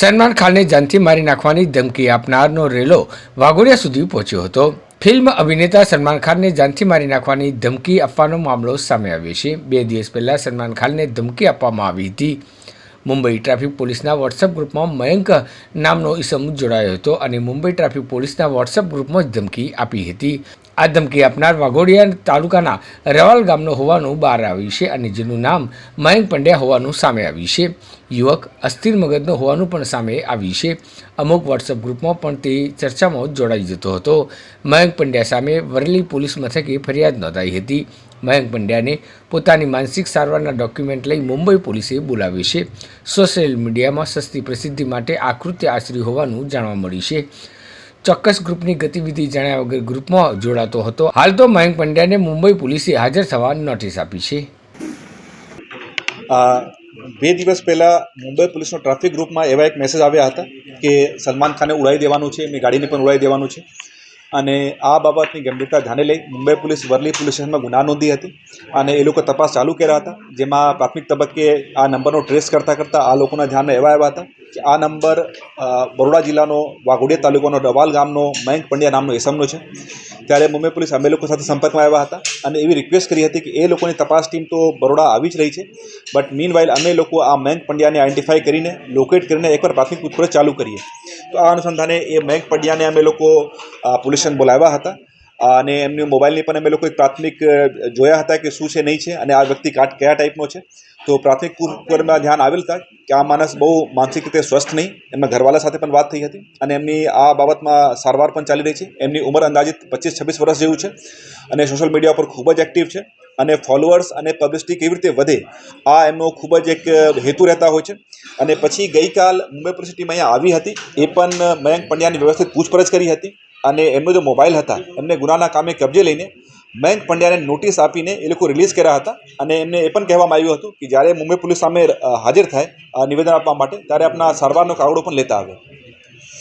સલમાન ખાનને જાનથી મારી નાખવાની ધમકી આપનારનો રેલો વાઘોડિયા સુધી પહોંચ્યો હતો. ફિલ્મ અભિનેતા સલમાન ખાનને જાનથી મારી નાખવાની ધમકી આપવાનો મામલો સામે આવ્યો છે. બે દિવસ પહેલા સલમાન ખાનને ધમકી આપવામાં આવી હતી. મુંબઈ ટ્રાફિક પોલીસના વોટ્સઅપ ગ્રુપમાં મયંક નામનો ઈસમ જોડાયો હતો અને મુંબઈ ટ્રાફિક પોલીસના વોટ્સઅપ ગ્રુપમાં ધમકી આપી હતી. આ ધમકી આપનાર વાઘોડિયા તાલુકાના રવાલ ગામનો હોવાનું બહાર આવ્યું છે અને જેનું નામ મયંક પંડ્યા હોવાનું સામે આવ્યું છે. યુવક અસ્થિર મગજનો હોવાનું પણ સામે આવ્યું છે. અમુક વોટ્સઅપ ગ્રુપમાં પણ તે ચર્ચામાં જોડાઈ જતો હતો. મયંક પંડ્યા સામે વરલી પોલીસ મથકે ફરિયાદ નોંધાઈ હતી. મયંક પંડ્યાને પોતાની માનસિક સારવારના ડોક્યુમેન્ટ લઈ મુંબઈ પોલીસે બોલાવી છે. સોશિયલ મીડિયામાં સસ્તી પ્રસિદ્ધિ માટે આ કૃત્ય આચર્યું હોવાનું જાણવા મળ્યું છે. ચોક્કસ ગ્રુપની ગતિવિધિ જાણ્યા વગર ગ્રુપમાં જોડાતો હતો. હાલ તો મયંક પંડ્યાને મુંબઈ પોલીસે હાજર થવા નોટિસ આપી છે. બે દિવસ પહેલાં મુંબઈ પોલીસનો ટ્રાફિક ગ્રુપમાં એવા એક મેસેજ આવ્યા હતા કે સલમાન ખાને ઉડાવી દેવાનું છે એમની ગાડીને પણ ઉડાવી દેવાનું છે. અને આ બાબતની ગંભીરતા ધ્યાને લઈ મુંબઈ પોલીસ વરલી પોલીસ સ્ટેશનમાં ગુના નોંધી હતી અને એ લોકો તપાસ ચાલુ કર્યા હતા, જેમાં પ્રાથમિક તબક્કે આ નંબરનો ટ્રેસ કરતાં કરતાં આ લોકોના ધ્યાનમાં એવા આવ્યા હતા કે આ નંબર બરોડા જિલ્લાનો વાઘોડિયા તાલુકાનો ડવાલ ગામનો મયંક પંડ્યા નામનો એસમનો છે. ત્યારે મુંબઈ પોલીસ અમે લોકો સાથે સંપર્કમાં આવ્યા હતા અને એવી રિક્વેસ્ટ કરી હતી કે એ લોકોની તપાસ ટીમ તો બરોડા આવી જ રહી છે બટ મીન વાઇલ અમે લોકો આ મયંક પંડ્યાને આઈડેન્ટિફાઈ કરીને લોકેટ કરીને એકવાર પ્રાથમિક પૂછપરછ ચાલુ કરીએ. તો આ અનુસંધાને એ મયંક પંડ્યાને અમે લોકો પોલીસ સ્ટેશન બોલાવ્યા હતા. અને એમની મોબાઈલની પણ અમે લોકો પ્રાથમિક જોયા હતા કે શું છે, નહીં છે, અને આ વ્યક્તિ કાટ કયા ટાઈપનો છે. તો પ્રાથમિક પૂર્વમાં ધ્યાન આવેલ હતા કે આ માણસ બહુ માનસિક રીતે સ્વસ્થ નહીં. એમના ઘરવાળા સાથે પણ વાત થઈ હતી અને એમની આ બાબતમાં સારવાર પણ ચાલી રહી છે. એમની ઉંમર અંદાજિત પચીસ છવ્વીસ વર્ષ જેવું છે અને સોશિયલ મીડિયા પર ખૂબ જ એક્ટિવ છે અને ફોલોઅર્સ અને પબ્લિસિટી કેવી રીતે વધે આ એમનો ખૂબ જ એક હેતુ રહેતા હોય છે. અને પછી ગઈકાલ મુંબઈ યુનિવર્સિટીમાં અહીંયા આવી હતી. એ પણ મયંક પંડ્યાની વ્યવસ્થિત પૂછપરછ કરી હતી. અને એમનો જે મોબાઈલ હતા, એમને ગુનાના કામે કબજે લઈને મયંક પંડ્યાને નોટિસ આપીને એ લોકો રિલીઝ કર્યા હતા. અને એમને એ પણ કહેવામાં આવ્યું હતું કે જ્યારે મુંબઈ પોલીસ સામે હાજર થાય નિવેદન આપવા માટે, ત્યારે આપણા સારવારનો કાગળો પણ લેતા આવે